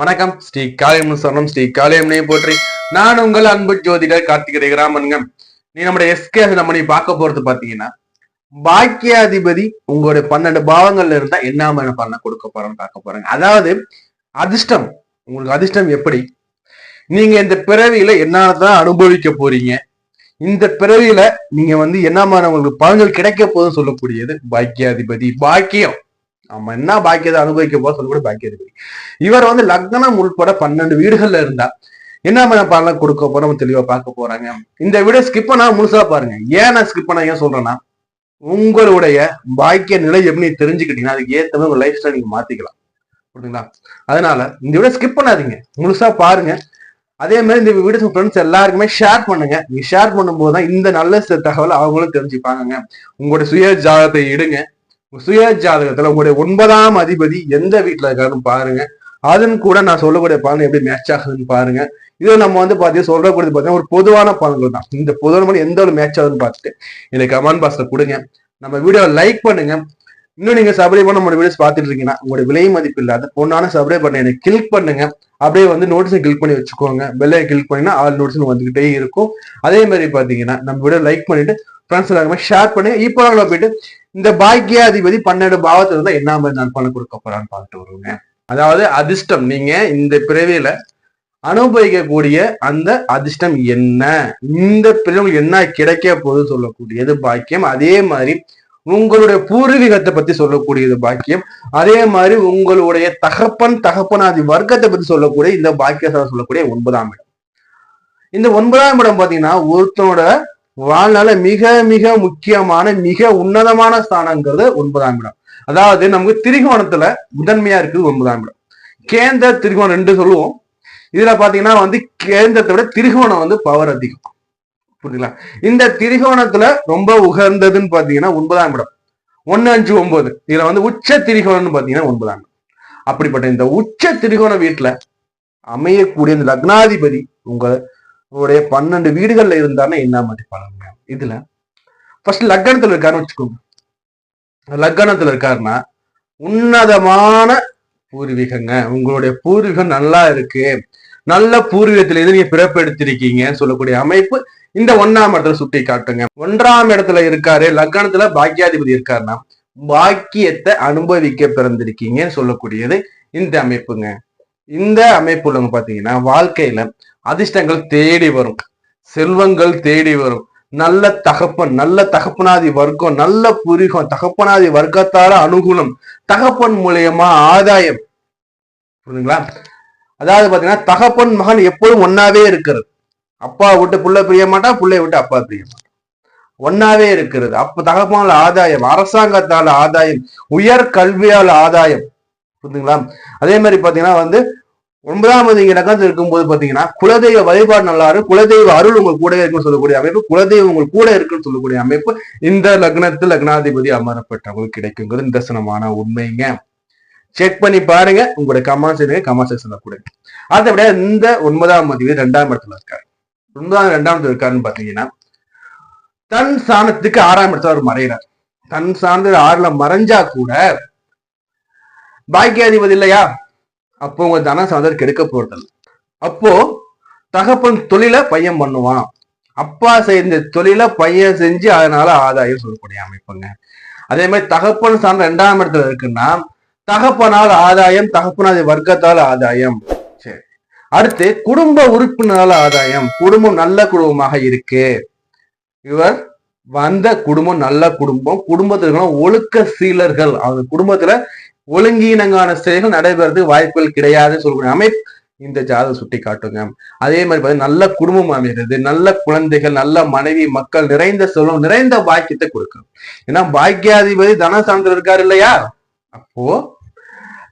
வணக்கம். ஸ்ரீ காளியம் சொர்ணம் ஸ்ரீ காளியம்னே போற்றி. நான் உங்கள் அன்பு ஜோதிடர் கார்த்திகரை ராமனுங்க நீ நம்முடைய எஸ்கே நம்ம நீ பார்க்க போறது பாத்தீங்கன்னா பாக்கியாதிபதி உங்களுடைய பன்னெண்டு பாவங்கள்ல இருந்தா என்ன மாதிரி பண்ண கொடுக்க போறோம்னு பார்க்க போறாங்க. அதாவது அதிர்ஷ்டம். உங்களுக்கு அதிர்ஷ்டம் எப்படி? நீங்க இந்த பிறவியில என்னதான் அனுபவிக்க போறீங்க? இந்த பிறவியில நீங்க வந்து என்ன மாதிரி உங்களுக்கு பலன்கள் கிடைக்க போதும் சொல்லக்கூடியது பாக்கியாதிபதி பாக்கியம். நம்ம என்ன பாக்கியத்தை அனுபவிக்க போறோம் சொல்லக்கூடிய பாக்கியாதிபதி இவர் வந்து லக்னம் உள்பட பன்னெண்டு வீடுகள்ல இருந்தா என்ன மாதிரி பலன் கொடுக்க போறோம் நம்ம தெளிவா பார்க்க போறாங்க. இந்த வீடியோ ஸ்கிப் பண்ணா முழுசா பாருங்க. ஏன் நான் ஸ்கிப் பண்ண ஏன் சொல்றேன்னா உங்களுடைய பாக்கிய நிலை எப்படி தெரிஞ்சுக்கிட்டீங்கன்னா அதுக்கு ஏத்த மாதிரி உங்க லைஃப் ஸ்டைல் நீங்க மாத்திக்கலாம். புரியுதுங்களா? அதனால இந்த வீடியோ ஸ்கிப் பண்ணாதீங்க. முழுசா பாருங்க. அதே மாதிரி இந்த வீடியோ ஃப்ரெண்ட்ஸ் எல்லாருக்குமே ஷேர் பண்ணுங்க. நீங்க ஷேர் பண்ணும்போது தான் இந்த நல்ல தகவல் தகவலை அவங்களும் தெரிஞ்சுப்பாங்க உங்களுடைய சுய ஜாதகத்தை இடுங்க சுய ஜாதகத்துல உங்களுடைய ஒன்பதாம் அதிபதி எந்த வீட்டுல இருக்காருன்னு பாருங்க. அதன் கூட நான் சொல்லக்கூடிய பலன் எப்படி மேட்ச் ஆகுதுன்னு பாருங்க. இது நம்ம வந்து பாத்தீங்கன்னா சொல்லக்கூடியது பார்த்தீங்கன்னா ஒரு பொதுவான பலன்கள் தான். இந்த பொதுவான எந்த ஒரு மேட்ச் ஆகுதுன்னு பார்த்துட்டு எனக்கு கமெண்ட் பாக்ஸ்ல கொடுங்க. நம்ம வீடியோ லைக் பண்ணுங்க. இன்னும் நீங்க சப்ஸ்கிரைப் பண்ண நம்ம வீடியோஸ் பார்த்துட்டு இருக்கீங்கன்னா உங்களுடைய விலை மதிப்பு இல்லாத பொண்ணான சப்ஸ்கிரைப் பண்ண எனக்கு கிளிக் பண்ணுங்க. அப்படியே வந்து நோட்டீஸ் கிளிக் பண்ணி வச்சுக்கோங்க. பெல்லை கிளிக் பண்ணினா ஆல் நோட்டீஸ் வந்துகிட்டே இருக்கும். அதே மாதிரி பாத்தீங்கன்னா நம்ம வீடியோ லைக் பண்ணிட்டு ஃப்ரெண்ட்ஸ் எல்லாருமே ஷேர் பண்ணி இப்போ போயிட்டு இந்த பாக்கியாதிபதி பன்னெண்டு பாவத்துல இருந்தா என்ன மாதிரி நான் பணம் கொடுக்க போறான்னு பார்த்துட்டு வருவோங்க. அதாவது அதிர்ஷ்டம். நீங்க இந்த பிறவியில அனுபவிக்கக்கூடிய அந்த அதிர்ஷ்டம் என்ன? இந்த பிறகு என்ன கிடைக்க போகுது சொல்லக்கூடியது பாக்கியம். அதே மாதிரி உங்களுடைய பூர்வீகத்தை பத்தி சொல்லக்கூடியது பாக்கியம். அதே மாதிரி உங்களுடைய தகப்பன் தகப்பனாதி வர்க்கத்தை பத்தி சொல்லக்கூடிய இந்த பாக்கியசாரம் சொல்லக்கூடிய ஒன்பதாம் இடம். இந்த ஒன்பதாம் இடம் பாத்தீங்கன்னா ஒருத்தனோட வாழ்நாள மிக மிக முக்கியமான மிக உன்னதமான ஸ்தானங்கிறது ஒன்பதாம் இடம். அதாவது நமக்கு திரிகோணத்துல முதன்மையா இருக்குது ஒன்பதாம் இடம். கேந்திர திரிகோணம் ரெண்டு சொல்லுவோம். இதுல பாத்தீங்கன்னா வந்து கேந்திரத்தை விட திரிகோணம் வந்து பவர் அதிகம். புரியுதுங்களா? இந்த திரிகோணத்துல ரொம்ப உகந்ததுன்னு பாத்தீங்கன்னா ஒன்பதாம் இடம். ஒன்னு அஞ்சு ஒன்பது. இதுல வந்து உச்ச திரிகோணம்னு பாத்தீங்கன்னா ஒன்பதாம் இடம். அப்படிப்பட்ட இந்த உச்ச திரிகோண வீட்டுல அமையக்கூடிய இந்த லக்னாதிபதி உங்க உங்களுடைய பன்னெண்டு வீடுகள்ல இருந்தாருன்னா என்ன மாதிரி பலனுங்க இதுல ஃபர்ஸ்ட் லக்கணத்துல இருக்காருன்னு வச்சுக்கோங்க. லக்கணத்துல இருக்காருன்னா உன்னதமான பூர்வீகங்க. உங்களுடைய பூர்வீகம் நல்லா இருக்கு. நல்ல பூர்வீகத்துல இருந்து நீங்க பிறப்பெடுத்திருக்கீங்கன்னு சொல்லக்கூடிய அமைப்பு இந்த ஒன்னாம் இடத்துல சுட்டி காட்டுங்க. ஒன்றாம் இடத்துல இருக்காரு. லக்கணத்துல பாக்கியாதிபதி இருக்காருன்னா பாக்கியத்தை அனுபவிக்க பிறந்திருக்கீங்கன்னு சொல்லக்கூடியது இந்த அமைப்புங்க. இந்த அமைப்பு உள்ளவங்க பாத்தீங்கன்னா வாழ்க்கையில அதிர்ஷ்டங்கள் தேடி வரும். செல்வங்கள் தேடி வரும். நல்ல தகப்பன் நல்ல தகப்பனாதி வர்க்கம் நல்ல புரிகம் தகப்பனாதி வர்க்கத்தால அனுகூலம் தகப்பன் மூலியமா ஆதாயம். புரியுதுங்களா அதாவது பாத்தீங்கன்னா தகப்பன் மகன் எப்பொழுதும் ஒன்னாவே இருக்கிறது. அப்பா விட்டு புள்ள பிரிய மாட்டான் புள்ளைய விட்டு அப்பா பிரிய மாட்டான். ஒன்னாவே இருக்கிறது. அப்ப தகப்பனால ஆதாயம் அரசாங்கத்தால ஆதாயம் உயர் கல்வியால் ஆதாயம். புரியுதுங்களா அதே மாதிரி பாத்தீங்கன்னா வந்து ஒன்பதாம் இங்க இருக்கும்போது பாத்தீங்கன்னா குலதெய்வ வழிபாடு நல்லா குலதெய்வ அருள் உங்க கூட இருக்குன்னு சொல்லக்கூடிய அமைப்பு குலதெய்வம் உங்க கூட இருக்குன்னு சொல்லக்கூடிய அமைப்பு இந்த லக்னத்தில் லக்னாதிபதி அமரப்பட்டவங்களுக்கு கிடைக்குங்கிறது நிதர்சனமான உண்மைங்க. செக் பண்ணி பாருங்க உங்களுடைய கமெண்ட்ஸ் இருக்கு கமெண்ட் செக்ஷன்ல கொடுங்க அதை விட இந்த ஒன்பதாம் அதிபதி ரெண்டாம் இடத்துல இருக்காரு. ஒன்பதாம் ரெண்டாம் இடத்துல இருக்காருன்னு பாத்தீங்கன்னா தன் சாணத்துக்கு ஆறாம் இடத்துல அவர் மறைகிறார் தன் சார்ந்த ஆறுல மறைஞ்சா கூட பாக்கியாதிபதி இல்லையா? அப்போ உங்க தன சாதர் கெடுக்க போறது அப்போ தகப்பன் தொழில பையன் பண்ணுவான். அப்பா செய்த தொழில பையன் செஞ்சு அதனால ஆதாயம் சொல்லக்கூடிய அமைப்புங்க. அதே மாதிரி தகப்பன் சார்ந்த ரெண்டாம் இடத்துல இருக்குன்னா தகப்பனால் ஆதாயம் தகப்பனாதி வர்க்கத்தால் ஆதாயம். சரி. அடுத்து குடும்ப உறுப்பினரால் ஆதாயம். குடும்பம் நல்ல குடும்பமாக இருக்கு. இவர் வந்த குடும்பம் நல்ல குடும்பம். குடும்பத்துல ஒழுக்க சீலர்கள். அவங்க குடும்பத்துல ஒழுங்கீனங்கான செயல்கள் நடைபெறதுக்கு வாய்ப்புகள் கிடையாதுன்னு சொல்லக்கூடிய அமைப்பு இந்த ஜாதகம் சுட்டி காட்டுங்க. அதே மாதிரி பார்த்தீங்கன்னா நல்ல குடும்பம் அமைகிறது நல்ல குழந்தைகள் நல்ல மனைவி மக்கள் நிறைந்த செல்வம் நிறைந்த பாக்கியத்தை கொடுக்கும். ஏன்னா பாக்கியாதிபதி தன சார்ந்தர் இருக்காரு இல்லையா? அப்போ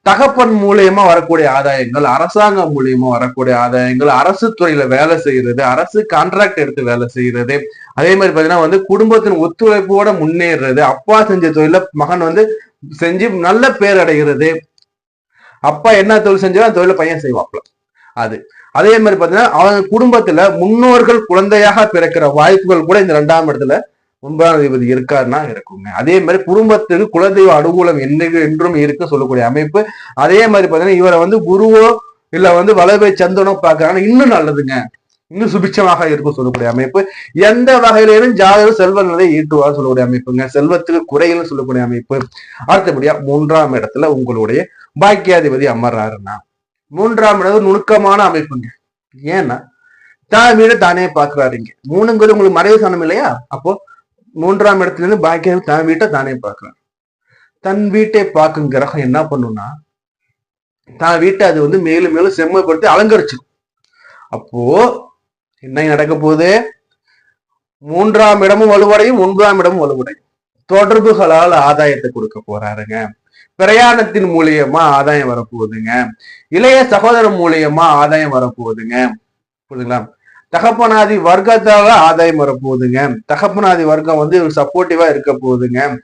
தகப்பன் மூலியமா வரக்கூடிய ஆதாயங்கள் அரசாங்கம் மூலியமா வரக்கூடிய ஆதாயங்கள் அரசு துறையில வேலை செய்யறது அரசு கான்ட்ராக்ட் எடுத்து வேலை செய்யறது. அதே மாதிரி பாத்தீங்கன்னா வந்து குடும்பத்தின் ஒத்துழைப்போட முன்னேறது அப்பா செஞ்ச தொழில மகன் வந்து செஞ்சு நல்ல பேர் அடைகிறது. அப்பா என்ன தொழில் செஞ்சாலும் அந்த தொழில பையன் செய்வாப்ல அது. அதே மாதிரி பாத்தீங்கன்னா அவங்க குடும்பத்துல முன்னோர்கள் குழந்தையாக பிறக்கிற வாய்ப்புகள் கூட இந்த ரெண்டாம் இடத்துல ஒன்பதாம் அதிபதி இருக்காருன்னா இருக்குங்க. அதே மாதிரி குடும்பத்துக்கு குலதெய்வ அனுகூலம் என்று என்றும் இருக்க சொல்லக்கூடிய அமைப்பு. அதே மாதிரி பாத்தீங்கன்னா இவரை வந்து குருவோ இல்ல வந்து வளவை சந்தனோ பார்க்கறாங்க இன்னும் நல்லதுங்க. இன்னும் சுபிட்சமாக இருக்கும் சொல்லக்கூடிய அமைப்பு. எந்த வகையிலும் ஜாதகம் செல்வ நிலை ஈட்டுவார் சொல்லக்கூடிய அமைப்புங்க. செல்வத்துக்கு குறைகள் சொல்லக்கூடிய அமைப்பு. அடுத்தபடியா மூன்றாம் இடத்துல உங்களுடைய பாக்கியாதிபதி அமர்றாருன்னா மூன்றாம் இடம் நுணுக்கமான அமைப்புங்க. ஏன்னா தான் வீடு தானே பாக்குறாருங்க. மூணுங்கிறது உங்களுக்கு மறைவு சனம் இல்லையா? அப்போ மூன்றாம் இடத்துல இருந்து பாக்கியம் தன் வீட்டை தானே பார்க்கலாம் தன் வீட்டை பார்க்கும் கிரகம் என்ன பண்ணும்னா தான் வீட்டை அது வந்து மேலும் மேலும் செம்மைப்படுத்தி அலங்கரிச்சிடும். அப்போ என்ன நடக்க போகுது? மூன்றாம் இடமும் வலுவடையும் ஒன்பதாம் இடமும் வலுவடையும். தொடர்புகளால் ஆதாயத்தை கொடுக்க போறாருங்க. பிரயாணத்தின் மூலியமா ஆதாயம் வரப்போகுதுங்க. இளைய சகோதரன் மூலியமா ஆதாயம் வரப்போகுதுங்க. புரியுதுங்களா தகப்பனாதி வர்க்கத்தால ஆதாயம் வரப்போகுதுங்க. தகப்பனாதி வர்க்கம் வந்து இவர் சப்போர்ட்டிவா இருக்க போகுதுங்க.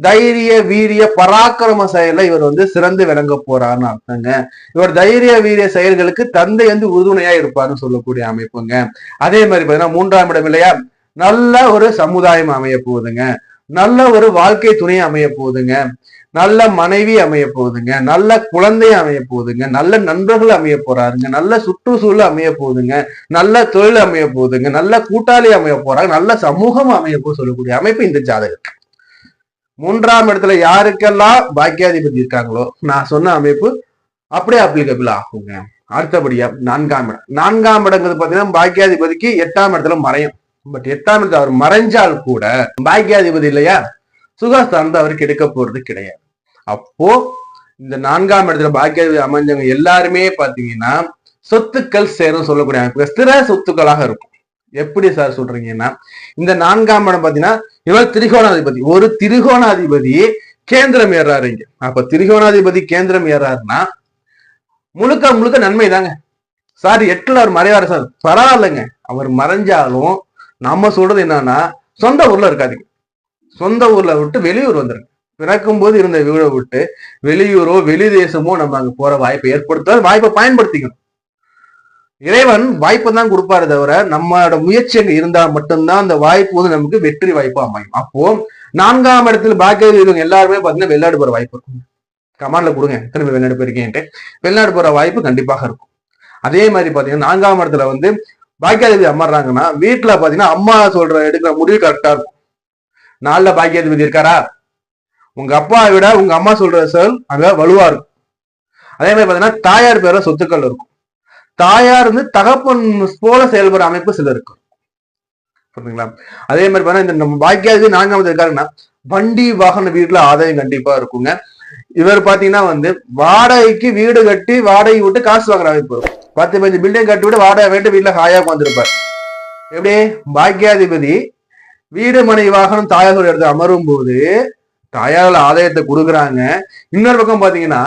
தைரிய வீரிய பராக்கிரம செயல இவர் வந்து சிறந்து விளங்க போறாருன்னு அர்த்தங்க. இவர் தைரிய வீரிய செயல்களுக்கு தந்தை வந்து உறுதுணையா இருப்பாருன்னு சொல்லக்கூடிய அமைப்புங்க. அதே மாதிரி பாத்தீங்கன்னா மூன்றாம் இடம் இல்லையா? நல்ல ஒரு சமுதாயம் அமைய போகுதுங்க. நல்ல ஒரு வாழ்க்கை துணை அமைய போகுதுங்க. நல்ல மனைவி அமைய போகுதுங்க. நல்ல குழந்தை அமைய போகுதுங்க. நல்ல நண்பர்கள் அமைய போறாருங்க. நல்ல சுற்றுச்சூழல் அமைய போகுதுங்க. நல்ல தொழில் அமைய போகுதுங்க. நல்ல கூட்டாளி அமைய போறாங்க. நல்ல சமூகம் அமைய போகுது சொல்லக்கூடிய அமைப்பு இந்த ஜாதகம் மூன்றாம் இடத்துல யாருக்கெல்லாம் பாக்கியாதிபதி இருக்காங்களோ நான் சொன்ன அமைப்பு அப்படியே அப்ளிகபிள் ஆகுங்க. அடுத்தபடியா நான்காம் இடம். நான்காம் இடங்கிறது பாத்தீங்கன்னா பாக்கியாதிபதிக்கு எட்டாம் இடத்துல மறையும். பட் எட்டாம் இடத்துல அவர் மறைஞ்சால் கூட பாக்கியாதிபதி இல்லையா? சுகஸ்தானத்தை அவருக்கு எடுக்க போறது கிடையாது. அப்போ இந்த நான்காம் இடத்துல பாக்கிய அமைஞ்சவங்க எல்லாருமே பாத்தீங்கன்னா சொத்துக்கள் சேரும் சொல்லக்கூடிய அமைப்பு ஸ்திர சொத்துக்களாக இருக்கும். எப்படி சார் சொல்றீங்கன்னா இந்த நான்காம் இடம் பாத்தீங்கன்னா இவர் திரிகோணாதிபதி. ஒரு திரிகோணாதிபதி கேந்திரம் ஏறாரு இங்க. அப்ப திரிகோணாதிபதி கேந்திரம் ஏறாருன்னா முழுக்க முழுக்க நன்மை தாங்க. சார் எட்டுல அவர் மறைவாரு சார் பரவாயில்லைங்க. அவர் மறைஞ்சாலும் நம்ம சொல்றது என்னன்னா சொந்த ஊர்ல இருக்காதுங்க. சொந்த ஊர்ல விட்டு வெளியூர் வந்துருக்கு. பிறக்கும் போது இருந்த வீடை விட்டு வெளியூரோ வெளி தேசமோ நம்ம அங்க போற வாய்ப்பை ஏற்படுத்த வாய்ப்பை பயன்படுத்திக்கணும். இறைவன் வாய்ப்பை தான் கொடுப்பாரு தவிர நம்மளோட முயற்சி அங்க இருந்தா மட்டும்தான் அந்த வாய்ப்பு வந்து நமக்கு வெற்றி வாய்ப்பா அமையும். அப்போ நான்காம் இடத்துல பாக்கியம் இவங்க எல்லாருமே பாத்தீங்கன்னா வெளிநாடு போற வாய்ப்பு இருக்கும். கமாண்ட்ல கொடுங்க. எத்தனை பேர் வெளிநாடு போயிருக்கேன்ட்டு வெளிநாடு போற வாய்ப்பு கண்டிப்பாக இருக்கும். அதே மாதிரி பாத்தீங்கன்னா நான்காம் இடத்துல வந்து பாக்கியாதேவி அமர்றாங்கன்னா வீட்டுல பாத்தீங்கன்னா அம்மா சொல்ற எடுக்கிற முடிவு கரெக்டா இருக்கும். நாலுல பாக்கியாதிபதி இருக்காரா? உங்க அப்பாவை விட உங்க அம்மா சொல்ற சொல் அங்க வலுவா இருக்கும். அதே மாதிரி பாத்தீங்கன்னா தாயார் பேர சொத்துக்கள் இருக்கும். தாயார் வந்து தகப்பன் போல செயல்படுற அமைப்பு சில இருக்கும். புரியுதுங்களா அதே மாதிரி பாத்தீங்கன்னா இந்த நம்ம பாக்கியாதிபதி நான்காவது இருக்காருன்னா வண்டி வாகன வீட்டுல ஆதாயம் கண்டிப்பா இருக்குங்க. இவர் பாத்தீங்கன்னா வந்து வாடகைக்கு வீடு கட்டி வாடகை விட்டு காசு வாங்குற அமைப்பு. பத்து பதினஞ்சு பில்டிங் கட்டி விட்டு வாடகை விட்டு வீட்டுல ஹாயா உட்காந்துருப்பார் எப்படி? பாக்கியாதிபதி வீடு மனை வாகனம் தாயார் எடுத்து அமரும் போது தாயார்கள் ஆதாயத்தை கொடுக்குறாங்க. இன்னொரு பக்கம் பாத்தீங்கன்னா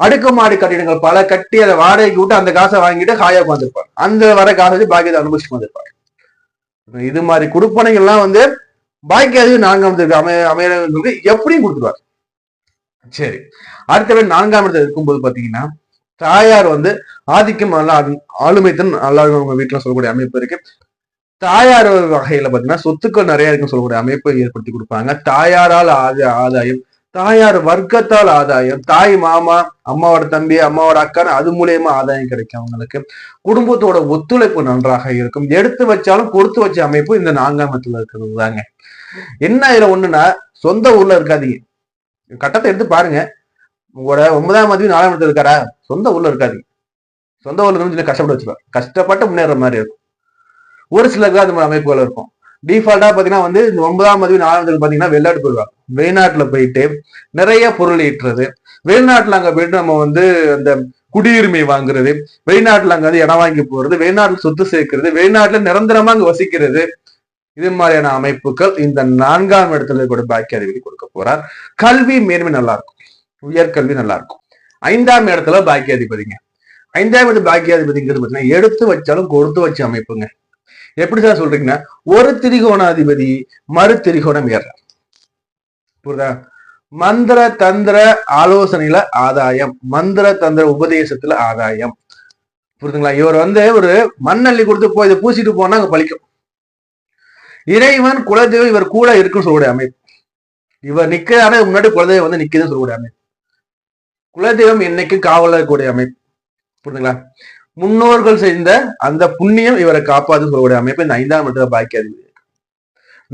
அடுக்குமாடி கட்டிடங்கள் பல கட்டி அதை வாடகைக்கு விட்டு அந்த காசை வாங்கிட்டு ஹாயா உட்காந்துருப்பார் அந்த வர காசை வச்சு பாக்கியத்தை அனுபவிச்சுட்டு வந்திருப்பார் இது மாதிரி கொடுப்பனைகள்லாம் வந்து பாக்கியாவது நான்காம் இடத்துக்கு அமைய அமையறது எப்படியும் கொடுத்துருவார். சரி. அடுத்தவரை நான்காம் இடத்துல இருக்கும்போது பாத்தீங்கன்னா தாயார் வந்து ஆதிக்கம் நல்லா ஆளுமைத்தன் நல்லா அவங்க வீட்டுல சொல்லக்கூடிய அமைப்பு இருக்கு. தாயார் வகையில பாத்தீங்கன்னா சொத்துக்கள் நிறைய இருக்குன்னு சொல்லக்கூடிய அமைப்பை ஏற்படுத்தி கொடுப்பாங்க. தாயாரால் ஆத ஆதாயம் தாயார் வர்க்கத்தால் ஆதாயம் தாய் மாமா அம்மாவோட தம்பி அம்மாவோட அக்கான்னு அது மூலியமா ஆதாயம் கிடைக்கும் அவங்களுக்கு. குடும்பத்தோட ஒத்துழைப்பு நன்றாக இருக்கும். எடுத்து வச்சாலும் கொடுத்து வச்ச அமைப்பு இந்த நான்காம் இருக்கிறது தாங்க என்ன இதுல ஒண்ணுன்னா சொந்த ஊர்ல இருக்காதீங்க. கட்டத்தை எடுத்து பாருங்க. உங்களோட ஒன்பதாம் மதிவு நாலாம் இடத்துல இருக்காரா? சொந்த ஊர்ல இருக்காதீங்க. சொந்த ஊர்ல இருந்து கஷ்டப்பட்டு வச்சுப்பார் கஷ்டப்பட்டு முன்னேற மாதிரி இருக்கும். ஒரு சிலருக்கு அது மாதிரி அமைப்புகள் இருக்கும். டிஃபால்ட்டா பாத்தீங்கன்னா வந்து இந்த ஒன்பதாம் பதிவு நாலாம் இடத்துல பாத்தீங்கன்னா வெளிநாட்டு போயிடுவாங்க வெளிநாட்டுல போயிட்டு நிறைய பொருள் ஈட்டுறது. வெளிநாட்டுல அங்க போயிட்டு நம்ம வந்து அந்த குடியுரிமை வாங்குறது. வெளிநாட்டுல அங்க வந்து இடம் வாங்கி போறது. வெளிநாட்டுல சொத்து சேர்க்கிறது. வெளிநாட்டுல நிரந்தரமா அங்க வசிக்கிறது. இது மாதிரியான அமைப்புகள் இந்த நான்காம் இடத்துல கூட பாக்கிய அதிபதி கொடுக்க போறார். கல்வி மேன்மை நல்லா இருக்கும் உயர்கல்வி நல்லா இருக்கும் ஐந்தாம் இடத்துல பாக்கியாதிபதிங்க. ஐந்தாம் இடத்து பாக்கியாதிபதிங்கிறது பார்த்தீங்கன்னா எடுத்து வச்சாலும் கொடுத்து வச்ச அமைப்புங்க. எப்படி சார் சொல்றீங்கன்னா ஒரு திரிகோணாதிபதி மறு திரிகோணம் ஏறார். புரியுதா? மந்திர தந்திர ஆலோசனையில ஆதாயம். மந்திர தந்திர உபதேசத்துல ஆதாயம். புரிதுங்களா இவர் வந்து ஒரு மண்ணள்ளி கொடுத்து போய் இதை பூசிட்டு போனா அங்க பழிக்கும். இறைவன் குலதெய்வம் இவர் கூட இருக்குன்னு சொல்லக்கூடிய அமைப்பு. இவர் நிக்கிறாரு முன்னாடி குலதெய்வம் வந்து நிக்குதுன்னு சொல்லக்கூடிய அமைப்பு. குலதெய்வம் என்னைக்கு காவலர் கூடிய அமைப்பு. புரியுதுங்களா? முன்னோர்கள் செய்த அந்த புண்ணியம் இவரை காப்பாது சொல்லக்கூடிய அமைப்பு இந்த ஐந்தாம் இடத்துல பாக்கியாதிபதி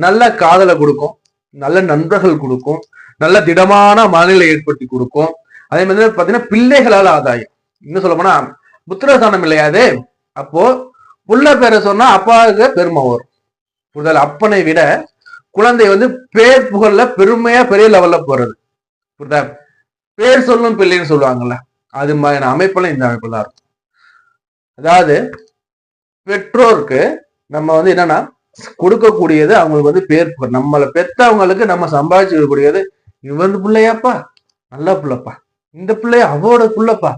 நல்ல காதலை கொடுக்கும் நல்ல நண்பர்கள் கொடுக்கும் நல்ல திடமான மனநிலை ஏற்படுத்தி கொடுக்கும். அதே மாதிரி பார்த்தீங்கன்னா பிள்ளைகளால் ஆதாயம். இன்னும் சொல்ல போனா புத்திரஸ்தானம் இல்லையாது? அப்போ புள்ள பேரை சொன்னா அப்பாவுக்கு பெருமை வரும். புரிதல்? அப்பனை விட குழந்தை வந்து பேர் புகழ்ல பெருமையா பெரிய லெவல்ல போறது. புரிதா பேர் சொல்லும் பிள்ளைன்னு சொல்லுவாங்கல்ல. அது மாதிரியான அமைப்புல இந்த அமைப்புல தான் இருக்கும். அதாவது பெற்றோருக்கு நம்ம வந்து என்னன்னா கொடுக்கக்கூடியது அவங்களுக்கு வந்து பேர் நம்மளை பெத்தவங்களுக்கு நம்ம சம்பாதிச்சுக்கூடியது இவன் பிள்ளையாப்பா நல்ல பிள்ளைப்பா. இந்த பிள்ளைய அவரோட பிள்ளைப்பா.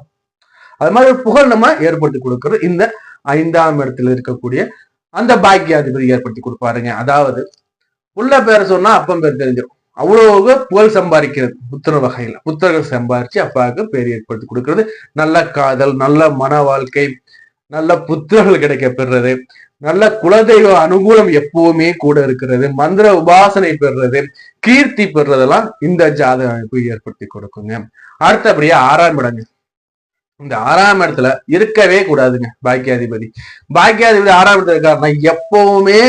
அது மாதிரி ஒரு புகழ் நம்ம ஏற்படுத்தி கொடுக்கறது இந்த ஐந்தாம் இடத்துல இருக்கக்கூடிய அந்த பாக்கியாதிபதி ஏற்படுத்தி கொடுப்பாருங்க அதாவது புள்ள பேரை சொன்னா அப்பம் பேர் தெரிஞ்சிடும் அவ்வளவு புகழ் சம்பாதிக்கிறது புத்திர வகையில. புத்தர்கள் சம்பாதிச்சு அப்பாவுக்கு பேர் ஏற்படுத்தி கொடுக்கறது. நல்ல காதல் நல்ல மன வாழ்க்கை நல்ல புத்திரர்கள் கிடைக்க பெறுறது நல்ல குலதெய்வ அனுகூலம் எப்பவுமே கூட இருக்கிறது. மந்திர உபாசனை பெறுறது. கீர்த்தி பெறுறதெல்லாம் இந்த ஜாதக அமைப்பு ஏற்படுத்தி கொடுக்குங்க. அடுத்தபடியா ஆறாம் இடங்க. இந்த ஆறாம் இடத்துல இருக்கவே கூடாதுங்க பாக்கியாதிபதி. பாக்கியாதிபதி ஆறாம் இடத்துல இருக்காருன்னா எப்பவுமே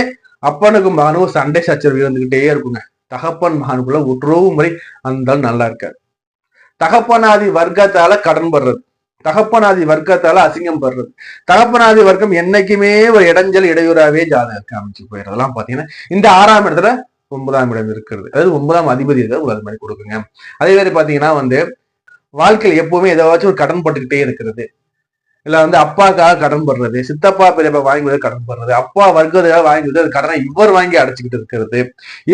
அப்பனுக்கும் மகனும் சண்டை சச்சரவு இருந்துகிட்டே இருக்குங்க. தகப்பன் மகனுக்குள்ள உறவு முறை அந்த நல்லா இருக்காது தகப்பனாதி வர்க்கத்தால கடன் படுறது. தகப்பனாதி வர்க்கத்தால அசிங்கம் படுறது. தகப்பனாதி வர்க்கம் என்னைக்குமே ஒரு இடைஞ்சல் இடையூறாவே ஜாதகத்துக்கு அமைச்சு போயிடுறதெல்லாம் பாத்தீங்கன்னா இந்த ஆறாம் இடத்துல ஒன்பதாம் இடம் இருக்கிறது. அதாவது ஒன்பதாம் அதிபதி உங்களுக்கு அது மாதிரி கொடுக்குங்க. அதே மாதிரி பாத்தீங்கன்னா வந்து வாழ்க்கையில் எப்பவுமே ஏதாச்சும் ஒரு கடன் பட்டுக்கிட்டே இருக்கிறது. இல்ல வந்து அப்பாக்காக கடன் படுறது சித்தப்பா பெரியப்பா வாங்கி கொடுத்து கடன் படுறது அப்பா வர்க்கத்துக்காக வாங்கி கொடுத்து அது கடனை இவர் வாங்கி அடைச்சிக்கிட்டு இருக்கிறது.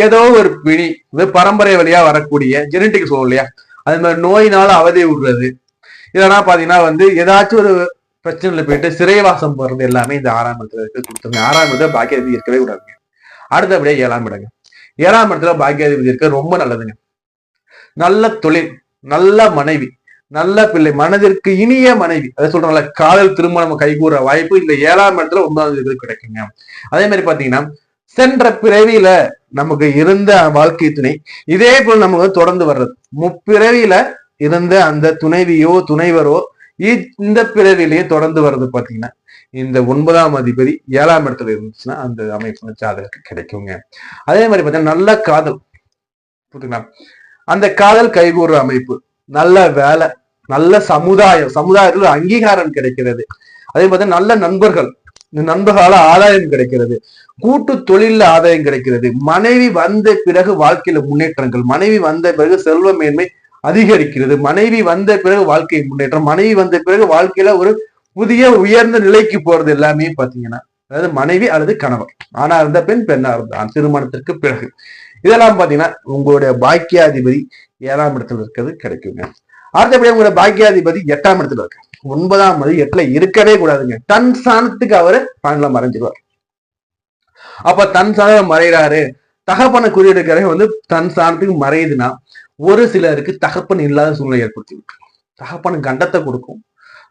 ஏதோ ஒரு பிணி இது பரம்பரை வழியா வரக்கூடிய ஜெனட்டிக் சொல்லும் இல்லையா அது மாதிரி நோயினால அவதி விடுறது. இதெல்லாம் பாத்தீங்கன்னா வந்து ஏதாச்சும் ஒரு பிரச்சனையில போயிட்டு சிறைவாசம் போறது எல்லாமே இந்த ஆறாம் இடத்துல இருக்கு. கொடுத்துருங்க. ஆறாம் இடத்துல பாக்கியாதிபதி இருக்கவே கூடாதுங்க. அடுத்தபடியே ஏழாம் இடங்க. ஏழாம் இடத்துல பாக்கியாதிபதி இருக்க ரொம்ப நல்லதுங்க. நல்ல தொழில் நல்ல மனைவி நல்ல பிள்ளை மனதிற்கு இனிய மனைவி. அதை சொல்றாங்கல்ல காதல் திருமணம் கைகூற வாய்ப்பு இந்த ஏழாம் இடத்துல ஒன்பதாம் இது கிடைக்குங்க. அதே மாதிரி பாத்தீங்கன்னா சென்ற பிறவியில நமக்கு இருந்த வாழ்க்கை துணை இதே போல் நமக்கு வந்து தொடர்ந்து வர்றது. முப்பிறவியில இருந்த அந்த துணைவியோ துணைவரோ இந்த பிறவிலேயே தொடர்ந்து வர்றது பாத்தீங்கன்னா இந்த ஒன்பதாம் அதிபதி ஏழாம் இடத்துல இருந்துச்சுன்னா அந்த அமைப்பு ஜாதகத்துக்கு கிடைக்குங்க. அதே மாதிரி பாத்தீங்கன்னா நல்ல காதல். புரியுதுங்களா? அந்த காதல் கைகூற அமைப்பு. நல்ல வேலை நல்ல சமுதாயம். சமுதாயத்துல அங்கீகாரம் கிடைக்கிறது. அதே மாதிரி நல்ல நண்பர்கள். இந்த நண்பர்களால ஆதாயம் கிடைக்கிறது. கூட்டு தொழில ஆதாயம் கிடைக்கிறது. மனைவி வந்த பிறகு வாழ்க்கையில முன்னேற்றங்கள். மனைவி வந்த பிறகு செல்வ மேன்மை அதிகரிக்கிறது. மனைவி வந்த பிறகு வாழ்க்கை முன்னேற்றம். மனைவி வந்த பிறகு வாழ்க்கையில ஒரு புதிய உயர்ந்த நிலைக்கு போறது எல்லாமே பாத்தீங்கன்னா அதாவது மனைவி அல்லது கணவர் ஆனா இருந்த பெண் பெண்ணா இருந்தான் திருமணத்திற்கு பிறகு. இதெல்லாம் பாத்தீங்கன்னா உங்களுடைய பாக்கியாதிபதி ஏழாம் இடத்துல இருக்கிறது கிடைக்குங்க. அடுத்தபடி உங்களுடைய பாக்கியாதிபதி எட்டாம் இடத்துல இருக்கு. ஒன்பதாம் மதி எட்டுல இருக்கவே கூடாதுங்க. தன் சாணத்துக்கு அவரு பன்னெண்டுல மறைஞ்சிருவார். அப்ப தன் சாணம் மறைகிறாரு தகப்பனை குறியெடுக்கிற வந்து தன் சாணத்துக்கு மறையுதுன்னா ஒரு சிலருக்கு தகப்பன் இல்லாத சூழ்நிலை ஏற்படுத்தி விட்டுரும் தகப்பன் கண்டத்தை கொடுக்கும்.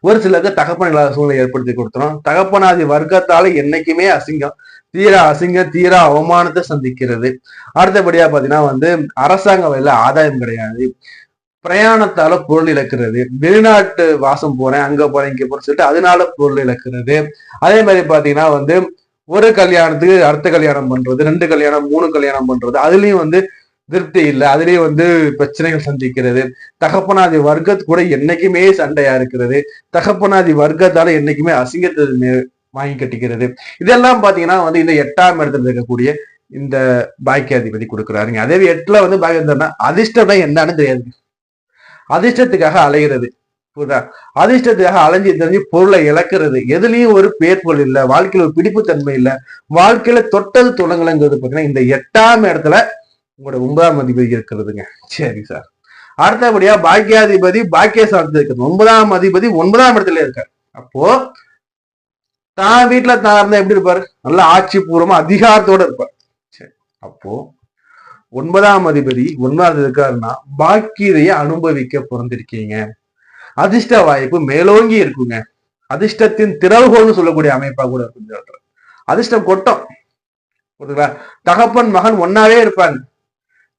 ஒரு சிலருக்கு தகப்பன் இல்லாத சூழ்நிலை ஏற்படுத்தி கொடுத்துரும் தகப்பனாதி வர்க்கத்தால என்னைக்குமே அசிங்கம். தீரா அசிங்கம் தீரா அவமானத்தை சந்திக்கிறது. அடுத்தபடியா பாத்தீங்கன்னா வந்து அரசாங்க வழியில ஆதாயம் கிடையாது. பிரயாணத்தால பொருள் இழக்கிறது. வெளிநாட்டு வாசம் போறேன் அங்க போறேன் இங்க போறேன் சொல்லிட்டு அதனால பொருள் இழக்கிறது. அதே மாதிரி பாத்தீங்கன்னா வந்து ஒரு கல்யாணத்துக்கு அடுத்த கல்யாணம் பண்றது ரெண்டு கல்யாணம் மூணு கல்யாணம் பண்றது அதுலயும் வந்து திருப்தி இல்லை. அதுலேயே வந்து பிரச்சனைகள் சந்திக்கிறது. தகப்பனாதி வர்க்கத்து கூட என்னைக்குமே சண்டையா இருக்கிறது. தகப்பனாதி வர்க்கத்தால என்னைக்குமே அசிங்கத்தை வாங்கி கட்டிக்கிறது. இதெல்லாம் பாத்தீங்கன்னா வந்து இந்த எட்டாம் இடத்துல இருக்கக்கூடிய இந்த பாக்கியாதிபதி கொடுக்குறாருங்க. அதே எட்டுல வந்து பாக்கியம் அதிர்ஷ்டம்னா என்னன்னு தெரியாது. அதிர்ஷ்டத்துக்காக அலைகிறது புரியுதா? அதிர்ஷ்டத்துக்காக அலைஞ்சு தெரிஞ்சு பொருளை இழக்கிறது. எதுலயும் ஒரு பேர்பொருள் இல்லை. வாழ்க்கையில ஒரு பிடிப்பு தன்மை இல்லை. வாழ்க்கையில தொட்டது தொடங்கலைங்கிறது பாத்தீங்கன்னா இந்த எட்டாம் இடத்துல உங்களோட ஒன்பதாம் அதிபதி இருக்கிறதுங்க. சரி சார் அடுத்தபடியா பாக்கியாதிபதி பாக்கிய சார்ந்து இருக்கிறது. ஒன்பதாம் அதிபதி ஒன்பதாம் இடத்துல இருக்கார். அப்போ தான் வீட்டுல தான் இருந்தா எப்படி இருப்பாரு? நல்ல ஆட்சி பூர்வமா அதிகாரத்தோட இருப்பார். சரி அப்போ ஒன்பதாம் அதிபதி ஒன்பதாவது இருக்காருன்னா பாக்கியதைய அனுபவிக்க பிறந்திருக்கீங்க. அதிர்ஷ்ட வாய்ப்பு மேலோங்கி இருக்குங்க. அதிர்ஷ்டத்தின் திறவுகோல்னு சொல்லக்கூடிய அமைப்பா கூட இருக்கு அதிர்ஷ்டம் கொட்டம். புரியுதுங்களா? தகப்பன் மகன் ஒன்னாவே இருப்பாங்க.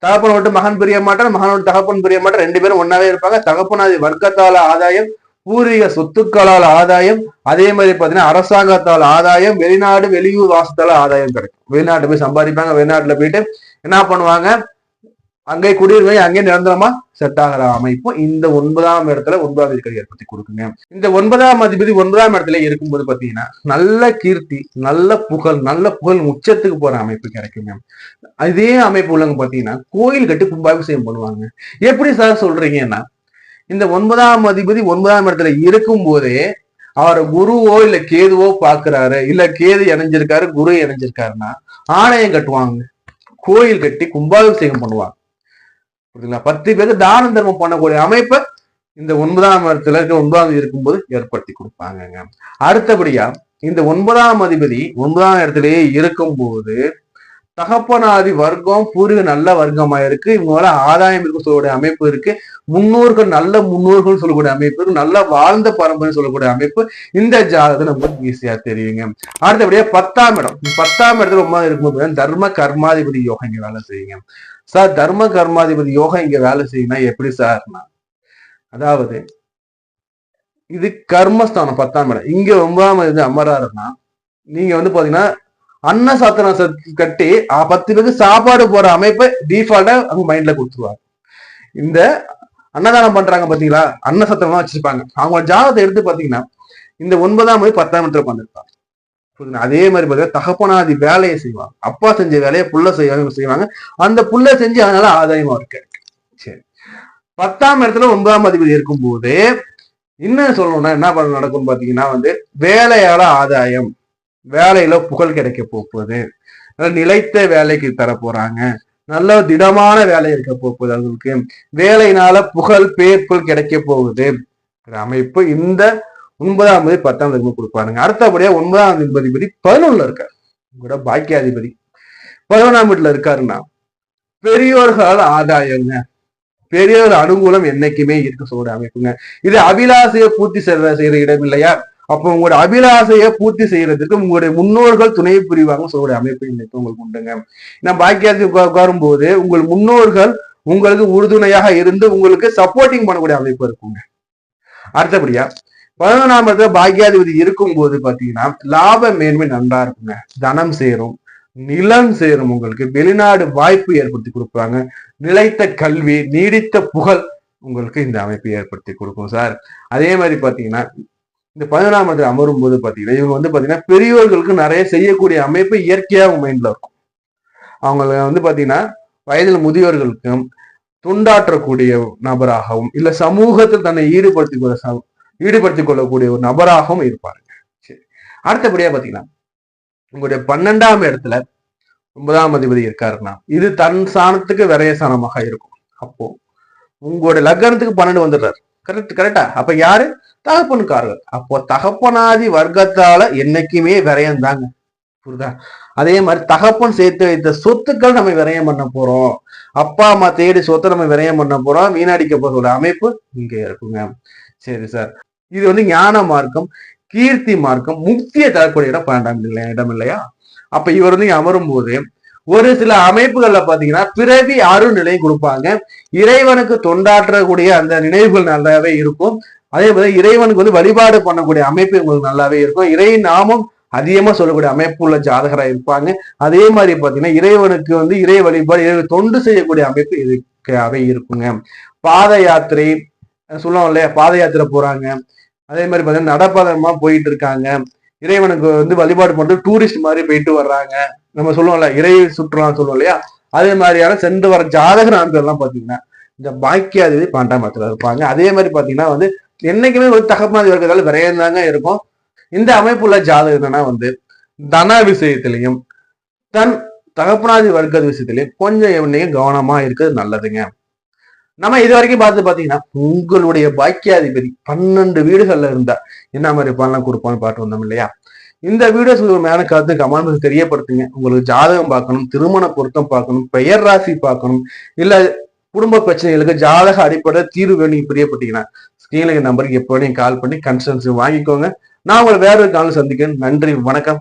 தகப்பன் விட்டு மகன் பிரிய மாட்டான் மகன் விட்டு தகப்பன் பிரிய மாட்டான் ரெண்டு பேரும் ஒன்னாவே இருப்பாங்க. தகப்பன் அது வர்க்கத்தால ஆதாயம் பூர்வீக சொத்துக்களால் ஆதாயம் அதே மாதிரி பாத்தீங்கன்னா அரசாங்கத்தால் ஆதாயம் வெளிநாடு வெளியூர் வாசத்தால ஆதாயம் கிடைக்கும். வெளிநாட்டு போய் சம்பாதிப்பாங்க வெளிநாட்டுல போயிட்டு என்ன பண்ணுவாங்க? அங்கே குடியுரிமை அங்கே நிரந்தரமா செட் ஆகிற அமைப்பும் இந்த ஒன்பதாம் இடத்துல ஒன்பதாம் இருக்கிற ஏற்படுத்தி கொடுக்குங்க. இந்த ஒன்பதாம் அதிபதி ஒன்பதாம் இடத்துல இருக்கும்போது பாத்தீங்கன்னா நல்ல கீர்த்தி நல்ல புகழ் நல்ல புகழ் உச்சத்துக்கு போற அமைப்பு கிடைக்குங்க. அதே அமைப்பு உள்ளவங்க பாத்தீங்கன்னா கோயில் கட்டி கும்பாபிஷேகம் பண்ணுவாங்க. எப்படி சார் சொல்றீங்கன்னா இந்த ஒன்பதாம் அதிபதி ஒன்பதாம் இடத்துல இருக்கும் போதே அவரை குருவோ இல்ல கேதுவோ பாக்குறாரு. இல்ல கேது இணைஞ்சிருக்காரு குரு இணைஞ்சிருக்காருன்னா ஆலயம் கட்டுவாங்க. கோயில் கட்டி கும்பாபிஷேகம் பண்ணுவாங்க. புரியுதுங்களா? பத்து பேருக்கு தான தர்மம் பண்ணக்கூடிய அமைப்பை இந்த ஒன்பதாம் இடத்துல இருக்க ஒன்பதாம் இருக்கும்போது ஏற்படுத்தி கொடுப்பாங்க அடுத்தபடியா இந்த ஒன்பதாம் அதிபதி ஒன்பதாம் இடத்திலேயே இருக்கும்போது தகப்பனாதி வர்க்கம் பூர்வீக நல்ல வர்க்கமா இருக்கு. இவங்களால ஆதாயம் இருக்கு சொல்லக்கூடிய அமைப்பு இருக்கு. முன்னோர்கள் நல்ல முன்னோர்கள் சொல்லக்கூடிய அமைப்பு இருக்கு. நல்ல வாழ்ந்த பரம்பரை சொல்லக்கூடிய அமைப்பு. இந்த ஜாதகத்தை நமக்கு ஈஸியா தெரியுங்க. அடுத்தபடியா பத்தாம் இடம். பத்தாம் இடத்துல ரொம்ப இருக்கும்போது தர்ம கர்மாதிபதி யோகம் இங்க வேலை செய்யுங்க. சார் தர்ம கர்மாதிபதி யோகம் இங்க வேலை செய்யணும் எப்படி சார்னா அதாவது இது கர்மஸ்தானம் பத்தாம் இடம். இங்க ஒன்பதாம் இது நீங்க வந்து பாத்தீங்கன்னா அன்ன சாத்தனம் கட்டி பத்து பேருக்கு சாப்பாடு போற அமைப்பை டிஃபால்ட்டா அவங்க மைண்ட்ல கொடுத்துருவாங்க. இந்த அன்னதானம் பண்றாங்க பாத்தீங்களா? அன்ன சத்திரமா வச்சிருப்பாங்க. அவங்க ஜாதகத்தை எடுத்து பாத்தீங்கன்னா இந்த ஒன்பதாம் மணி பத்தாம் இடத்துல உட்காந்துருப்பாங்க அதே மாதிரி பார்த்தீங்கன்னா தகப்பனாதி வேலையை செய்வாங்க. அப்பா செஞ்ச வேலையை புள்ள செய்வாங்க செய்வாங்க. அந்த புள்ள செஞ்சு அதனால ஆதாயமா இருக்கு. சரி. பத்தாம் இடத்துல ஒன்பதாம் அதிபதி இருக்கும்போது இன்னும் சொல்லணும்னா என்ன பண்ண நடக்கும் பாத்தீங்கன்னா வந்து வேலையால ஆதாயம். வேலையில புகழ் கிடைக்க போகுது. நிலைத்த வேலைக்கு தர போறாங்க நல்ல திடமான வேலை இருக்க போகுது அவங்களுக்கு. வேலையினால புகழ் பேர் புகழ் கிடைக்க போகுது அமைப்பு இந்த ஒன்பதாம் தேதி பத்தாம் தேதி கொடுப்பாருங்க அடுத்தபடியா ஒன்பதாம் அதிபதி பதினொன்னுல இருக்காரு. உங்களோட பாக்கியாதிபதி. பதினொன்றாம் வீட்டுல இருக்காருன்னா பெரியோர்களால் ஆதாயங்க. பெரியோர் அனுகூலம் என்னைக்குமே இருக்க சொல்ற அமைப்புங்க. இது அபிலாசையை பூர்த்தி செய்யற செய்யற இடம் இல்லையா? அப்போ உங்களோட அபிலாசையை பூர்த்தி செய்யறதுக்கு உங்களுடைய முன்னோர்கள் துணை புரிவாங்க. சொல்லக்கூடிய அமைப்பு நினைப்பு உங்களுக்கு உண்டுங்க. நான் பாக்கியாதி உட்காரும் போது உங்கள் முன்னோர்கள் உங்களுக்கு உறுதுணையாக இருந்து உங்களுக்கு சப்போர்ட்டிங் பண்ணக்கூடிய அமைப்பு இருக்குங்க. அடுத்தபடியா பதினொன்றாம் இடத்துல பாக்கியாதிபதி இருக்கும்போது பாத்தீங்கன்னா லாப மேன்மை நன்றா இருக்குங்க. தனம் சேரும் நிலம் சேரும் உங்களுக்கு. வெளிநாடு வாய்ப்பு ஏற்படுத்தி கொடுப்பாங்க. நிலைத்த கல்வி நீடித்த புகழ் உங்களுக்கு இந்த அமைப்பு ஏற்படுத்தி கொடுக்கும் சார். அதே மாதிரி பாத்தீங்கன்னா இந்த பதினொன்றாம் இடத்துல அமரும் போது பாத்தீங்கன்னா இவங்க வந்து பாத்தீங்கன்னா பெரியோர்களுக்கு நிறைய செய்யக்கூடிய அமைப்பு இயற்கையா அவங்க மைண்ட்ல இருக்கும். அவங்கள வந்து பாத்தீங்கன்னா வயதில் முதியோர்களுக்கும் துண்டாற்றக்கூடிய நபராகவும் இல்ல சமூகத்தில் தன்னை ஈடுபடுத்திக் கொள்ள ச- ஈடுபடுத்திக் கொள்ளக்கூடிய ஒரு நபராகவும் இருப்பாருங்க. சரி. அடுத்தபடியா பாத்தீங்கன்னா உங்களுடைய பன்னெண்டாம் இடத்துல ஒன்பதாம் அதிபதி இருக்காருன்னா இது தன் சாணத்துக்கு விரைய சாணமாக இருக்கும். அப்போ உங்களுடைய லக்னத்துக்கு பன்னெண்டு வந்துடுறாரு. கரெக்ட் கரெக்டா அப்ப யாரு? தகப்பனுக்காரர்கள். அப்போ தகப்பனாதி வர்க்கத்தால என்னைக்குமே விரயம் தாங்க. புரியுதா? அதே மாதிரி தகப்பன் சேர்த்து வைத்த சொத்துக்கள் நம்ம விரயம் பண்ண போறோம். அப்பா அம்மா தேடி சொத்தை நம்ம விரயம் பண்ண போறோம். வீணடிக்க போற அமைப்பு இங்க இருக்குங்க. சரி சார் இது வந்து ஞான மார்க்கம் கீர்த்தி மார்க்கம் முக்தியை தரக்கூடிய இடம் பன்னெண்டாம் இல்லை இடம் இல்லையா? அப்ப இவர் வந்து அமரும் போது ஒரு சில அமைப்புகள்ல பாத்தீங்கன்னா பிறவி அருநிலை நிலை கொடுப்பாங்க. இறைவனுக்கு தொண்டாற்றக்கூடிய அந்த நினைவுகள் நல்லாவே இருக்கும். அதே மாதிரி இறைவனுக்கு வந்து வழிபாடு பண்ணக்கூடிய அமைப்பு உங்களுக்கு நல்லாவே இருக்கும். இறை நாமம் அதிகமா சொல்லக்கூடிய அமைப்பு உள்ள ஜாதகரா இருப்பாங்க. அதே மாதிரி பாத்தீங்கன்னா இறைவனுக்கு வந்து இறை வழிபாடு இறை தொண்டு செய்யக்கூடிய அமைப்பு இதுக்காகவே இருக்குங்க. பாத யாத்திரை சொல்லுவோம் இல்லையா? பாத யாத்திரை போறாங்க. அதே மாதிரி பாத்தீங்கன்னா நடப்பதமா போயிட்டு இருக்காங்க. இறைவனுக்கு வந்து வழிபாடு பண்ணுறது டூரிஸ்ட் மாதிரி போயிட்டு வர்றாங்க. நம்ம சொல்லுவோம்ல இறை சுற்றுலான்னு சொல்லுவோம் இல்லையா? அதே மாதிரியான சென்று வர ஜாதக நாட்கள் எல்லாம் இந்த பாக்கியாதிபதி பன்னெண்டாம் இடத்துல இருப்பாங்க. அதே மாதிரி பார்த்தீங்கன்னா வந்து என்னைக்குமே ஒரு தகப்பனாதி வர்க்கத்தால விரையந்தாங்க இருக்கும். இந்த அமைப்புள்ள ஜாதகம் என்னன்னா வந்து தன விஷயத்திலையும் தன் தகப்பனாதி வர்க்க விஷயத்திலையும் கொஞ்சம் என்னையும் கவனமா இருக்கிறது நல்லதுங்க. நம்ம இது வரைக்கும் பார்த்து பாத்தீங்கன்னா உங்களுடைய பாக்கியாதிபதி பன்னெண்டு வீடுகள்ல இருந்தா என்ன மாதிரி பலன் கொடுப்பான்னு பாட்டு வந்தோம் இல்லையா? இந்த வீடியோஸ் மேல கருத்து கமெண்ட் தெரியப்படுத்துங்க. உங்களுக்கு ஜாதகம் பார்க்கணும் திருமண பொருத்தம் பார்க்கணும் பெயர் ராசி பார்க்கணும் இல்ல குடும்ப பிரச்சனைகளுக்கு ஜாதக அடிப்படை தீர்வு வேணும் பிரியப்பட்டீங்கன்னா ஸ்கிரீன்ல நம்பருக்கு எப்போ கால் பண்ணி கன்சல்டன்சி வாங்கிக்கோங்க. நான் உங்களை வேற ஒரு காலம் சந்திக்கிறேன். நன்றி வணக்கம்.